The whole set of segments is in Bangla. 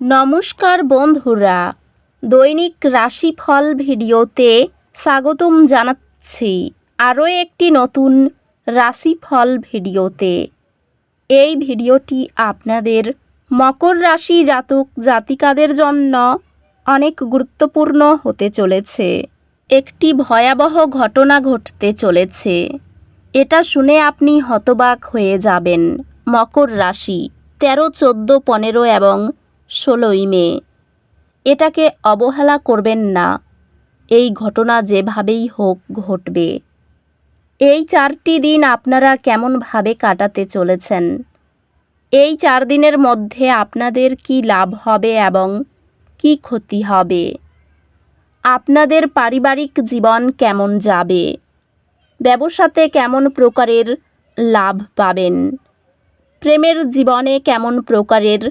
নমস্কার বন্ধুরা। দৈনিক রাশিফল ভিডিওতে স্বাগতম জানাচ্ছি আরও একটি নতুন রাশিফল ভিডিওতে। এই ভিডিওটি আপনাদের মকর রাশি জাতক জাতিকাদের জন্য অনেক গুরুত্বপূর্ণ হতে চলেছে। একটি ভয়াবহ ঘটনা ঘটতে চলেছে। এটা শুনে আপনি হতবাক হয়ে যাবেন। মকর রাশি তেরো, চোদ্দ, পনেরো এবং ষোলোই মে। এটাকে অবহেলা করবেন না। এই ঘটনা যেভাবেই হোক ঘটবে। এই চারটি দিন আপনারা কেমনভাবে কাটাতে চলেছেন? এই চার দিনের মধ্যে আপনাদের কি লাভ হবে এবং কি ক্ষতি হবে? আপনাদের পারিবারিক জীবন কেমন যাবে? ব্যবসাতে কেমন প্রকারের লাভ পাবেন? প্রেমের জীবনে কেমন প্রকারের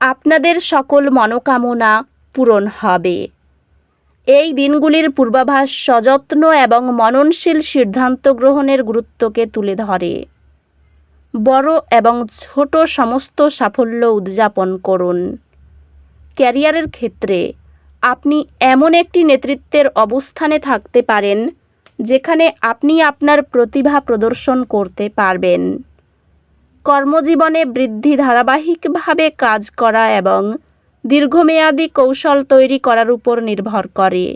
আপনাদের সকল মনোকামনা পূরণ হবে। এই দিনগুলির পূর্বাভাস সযত্ন এবং মননশীল সিদ্ধান্ত গ্রহণের গুরুত্বকে তুলে ধরে। বড় এবং ছোট সমস্ত সাফল্য উদযাপন করুন। ক্যারিয়ারের ক্ষেত্রে আপনি এমন একটি নেতৃত্বের অবস্থানে থাকতে পারেন, যেখানে আপনি আপনার প্রতিভা প্রদর্শন করতে পারবেন। কর্মজীবনে বৃদ্ধি ধারাবাহিকভাবে কাজ করা এবং দীর্ঘমেয়াদী কৌশল তৈরি করার উপর নির্ভর করে।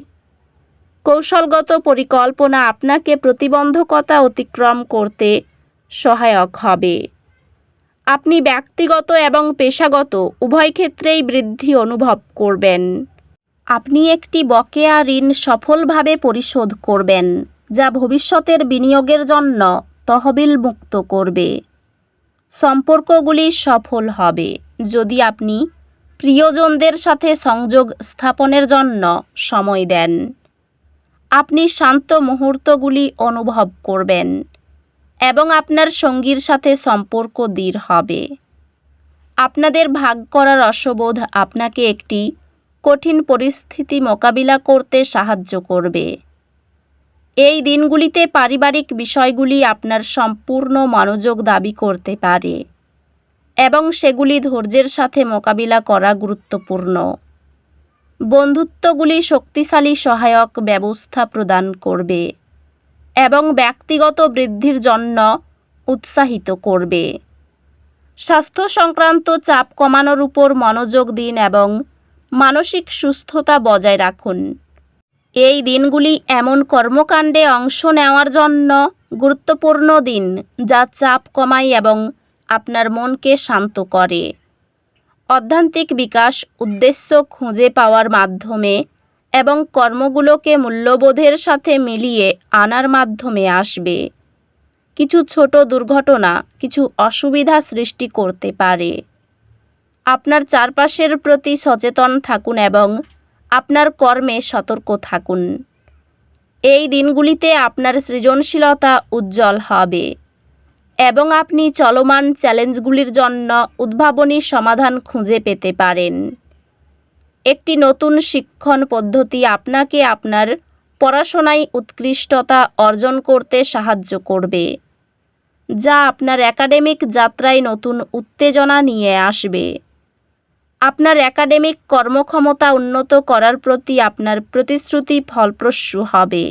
কৌশলগত পরিকল্পনা আপনাকে প্রতিবন্ধকতা অতিক্রম করতে সহায়ক হবে। আপনি ব্যক্তিগত এবং পেশাগত উভয় ক্ষেত্রেই বৃদ্ধি অনুভব করবেন। আপনি একটি বকেয়া ঋণ সফলভাবে পরিশোধ করবেন, যা ভবিষ্যতের বিনিয়োগের জন্য তহবিল মুক্ত করবে। সম্পর্কগুলি সফল হবে। যদি আপনি প্রিয়জনদের সাথে সংযোগ স্থাপনের জন্য সময় দেন, আপনি শান্ত মুহূর্তগুলি অনুভব করবেন এবং আপনার সঙ্গীর সাথে সম্পর্ক দৃঢ় হবে। আপনাদের ভাগ করার রসবোধ আপনাকে একটি কঠিন পরিস্থিতি মোকাবিলা করতে সাহায্য করবে। এই দিনগুলিতে পারিবারিক বিষয়গুলি আপনার সম্পূর্ণ মনোযোগ দাবি করতে পারে এবং সেগুলি ধৈর্যের সাথে মোকাবিলা করা গুরুত্বপূর্ণ। বন্ধুত্বগুলি শক্তিশালী সহায়ক ব্যবস্থা প্রদান করবে এবং ব্যক্তিগত বৃদ্ধির জন্য উৎসাহিত করবে। স্বাস্থ্য সংক্রান্ত চাপ কমানোর উপর মনোযোগ দিন এবং মানসিক সুস্থতা বজায় রাখুন। এই দিনগুলি এমন কর্মকাণ্ডে অংশ নেওয়ার জন্য গুরুত্বপূর্ণ দিন, যা চাপ কমায় এবং আপনার মনকে শান্ত করে। অধ্যান্তিক বিকাশ উদ্দেশ্য খুঁজে পাওয়ার মাধ্যমে এবং কর্মগুলোকে মূল্যবোধের সাথে মিলিয়ে আনার মাধ্যমে আসবে। কিছু ছোট দুর্ঘটনা কিছু অসুবিধা সৃষ্টি করতে পারে। আপনার চারপাশের প্রতি সচেতন থাকুন এবং আপনার কর্মে সতর্ক থাকুন। এই দিনগুলিতে আপনার সৃজনশীলতা উজ্জ্বল হবে এবং আপনি চলমান চ্যালেঞ্জগুলির জন্য উদ্ভাবনী সমাধান খুঁজে পেতে পারেন। একটি নতুন শিক্ষণ পদ্ধতি আপনাকে আপনার পড়াশোনায় উৎকৃষ্টতা অর্জন করতে সাহায্য করবে, যা আপনার একাডেমিক যাত্রায় নতুন উত্তেজনা নিয়ে আসবে। আপনার একাডেমিক কর্মক্ষমতা উন্নত করার প্রতি আপনার প্রতিশ্রুতি ফলপ্রসূ হবে,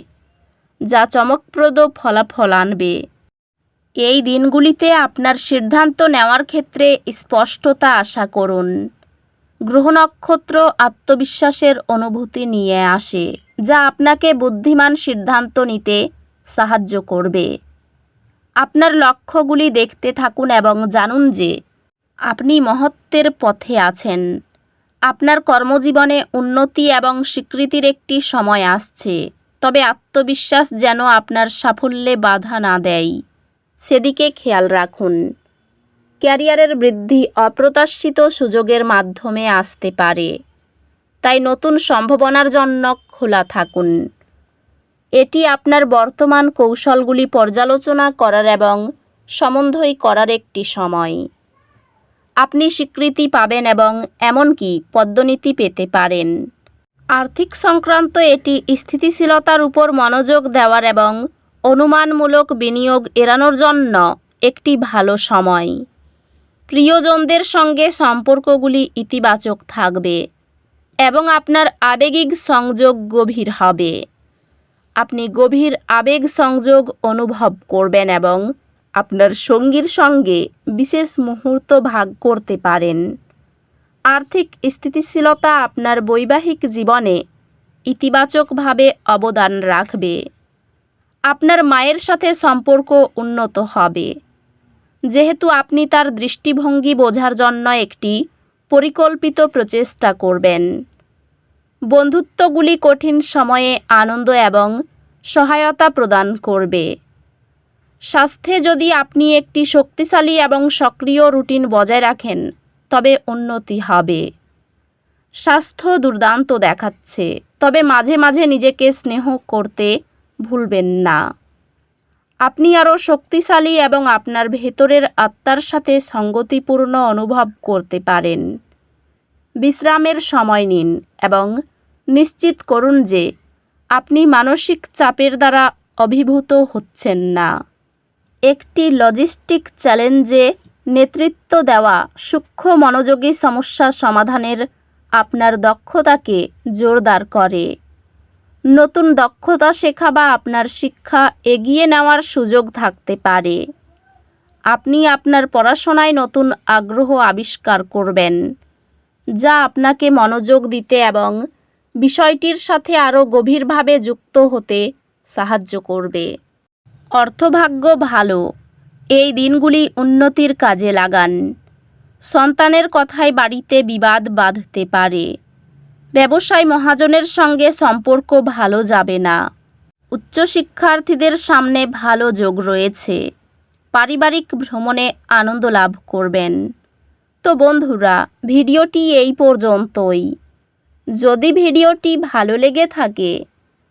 যা চমকপ্রদ ফলাফল আনবে। এই দিনগুলিতে আপনার সিদ্ধান্ত নেওয়ার ক্ষেত্রে স্পষ্টতা আশা করুন। গ্রহ নক্ষত্র আত্মবিশ্বাসের অনুভূতি নিয়ে আসে, যা আপনাকে বুদ্ধিমান সিদ্ধান্ত নিতে সাহায্য করবে। আপনার লক্ষ্যগুলি দেখতে থাকুন এবং জানুন যে আপনি মহত্বের পথে আছেন। আপনার কর্মজীবনে উন্নতি এবং স্বীকৃতির একটি সময় আসছে। তবে আত্মবিশ্বাস যেন আপনার সাফল্যে বাধা না দেয়। সেদিকে খেয়াল রাখুন। ক্যারিয়ারের বৃদ্ধি অপ্রত্যাশিত সুযোগের মাধ্যমে আসতে পারে। তাই নতুন সম্ভাবনার জন্য খোলা থাকুন। এটি আপনার বর্তমান কৌশলগুলি পর্যালোচনা করার এবং সমন্বয় করার একটি সময়। আপনি স্বীকৃতি পাবেন এবং এমনকি পদ্মনীতি পেতে পারেন। আর্থিক সংক্রান্ত এটি স্থিতিশীলতার উপর মনোযোগ দেওয়ার এবং অনুমানমূলক বিনিয়োগ এড়ানোর জন্য একটি ভালো সময়। প্রিয়জনদের সঙ্গে সম্পর্কগুলি ইতিবাচক থাকবে এবং আপনার আবেগিক সংযোগ গভীর হবে। আপনি গভীর আবেগ সংযোগ অনুভব করবেন এবং আপনার সঙ্গীর সঙ্গে বিশেষ মুহূর্ত ভাগ করতে পারেন। আর্থিক স্থিতিশীলতা আপনার বৈবাহিক জীবনে ইতিবাচকভাবে অবদান রাখবে। আপনার মায়ের সাথে সম্পর্ক উন্নত হবে। যেহেতু আপনি তার দৃষ্টিভঙ্গি বোঝার জন্য একটি পরিকল্পিত প্রচেষ্টা করবেন। বন্ধুত্বগুলি কঠিন সময়ে আনন্দ এবং সহায়তা প্রদান করবে। স্বাস্থ্যে যদি আপনি একটি শক্তিশালী এবং সক্রিয় রুটিন বজায় রাখেন, তবে উন্নতি হবে। স্বাস্থ্য দুর্দান্ত দেখাচ্ছে, তবে মাঝে মাঝে নিজেকে স্নেহ করতে ভুলবেন না। আপনি আরও শক্তিশালী এবং আপনার ভেতরের আত্মার সাথে সঙ্গতিপূর্ণ অনুভব করতে পারেন। বিশ্রামের সময় নিন এবং নিশ্চিত করুন যে আপনি মানসিক চাপের দ্বারা অভিভূত হচ্ছেন না। একটি লজিস্টিক চ্যালেঞ্জে নেতৃত্ব দেওয়া সূক্ষ্ম মনোযোগী সমস্যা সমাধানের আপনার দক্ষতাকে জোরদার করে। নতুন দক্ষতা শেখা বা আপনার শিক্ষা এগিয়ে নেওয়ার সুযোগ থাকতে পারে। আপনি আপনার পড়াশোনায় নতুন আগ্রহ আবিষ্কার করবেন, যা আপনাকে মনোযোগ দিতে এবং বিষয়টির সাথে আরও গভীরভাবে যুক্ত হতে সাহায্য করবে। অর্থভাগ্য ভালো। এই দিনগুলি উন্নতির কাজে লাগান। সন্তানের কথায় বাড়িতে বিবাদ বাঁধতে পারে। ব্যবসায় মহাজনের সঙ্গে সম্পর্ক ভালো যাবে না। উচ্চশিক্ষার্থীদের সামনে ভালো যোগ রয়েছে। পারিবারিক ভ্রমণে আনন্দ লাভ করবেন। তো বন্ধুরা, ভিডিওটি এই পর্যন্তই। যদি ভিডিওটি ভালো লেগে থাকে